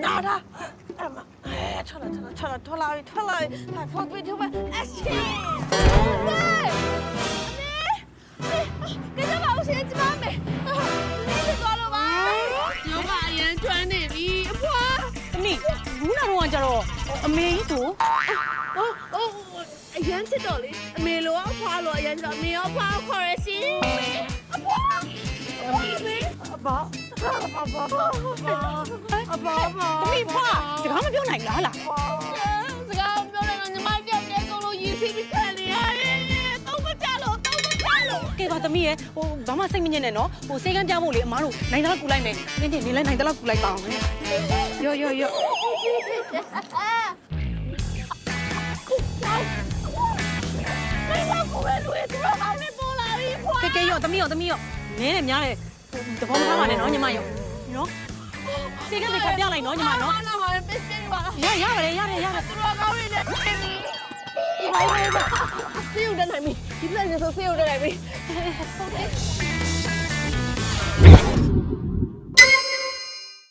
拿他！哎妈！哎，错了错了错了，拖拉机拖拉机！台风吹出门，哎！谁？阿美！阿美！阿美，赶紧把我鞋子搬没。阿美在躲了吗？有把盐，穿内衣。阿婆，阿美，你哪能忘记了？阿美，你躲。哦哦哦，盐在躲里。阿美，我阿婆躲盐在躲，我阿婆跑阿谁？阿婆，阿美，阿宝，阿宝，阿宝，阿宝。 အဖေတမီးဖွာစကားမပြောနိုင်လားလားစကားပြောလိုက်တော့ညီမပြောက်တဲ့အကုန်လုံးရည်ဖြီးပြီးခံနေရတယ်တော့မကြလို့တော့မကြလို့ကဲပါတမီးရဲ့ဟိုဘာမှစိတ်မညစ်နဲ့နော်ဟိုစေကန်းပြဖို့လေအမားတို့နိုင်တော့ကူလိုက်မယ်နင်းနေနေလိုက်နိုင်တော့ကူလိုက်ပါအောင်ရောရောရောကဲကဲရောတမီးရောတမီးရောနင်းနဲ့များတယ်သဘောမထားပါနဲ့နော်ညီမရောနော် စေကပ်တွေကပြလိုက်နော်ညီမနော်နာမပစ်စစ်ပါလားရရပါတယ်ရတယ်ရတယ်သူတော်ကောင်းရင်းနဲ့ပြင်းပြီဒီဘိုင်းဘိုင်းစေးရုံတက်နိုင်ပြီဒီလက်ရဆိုစေးရုံတက်နိုင်ပြီဟုတ်တယ်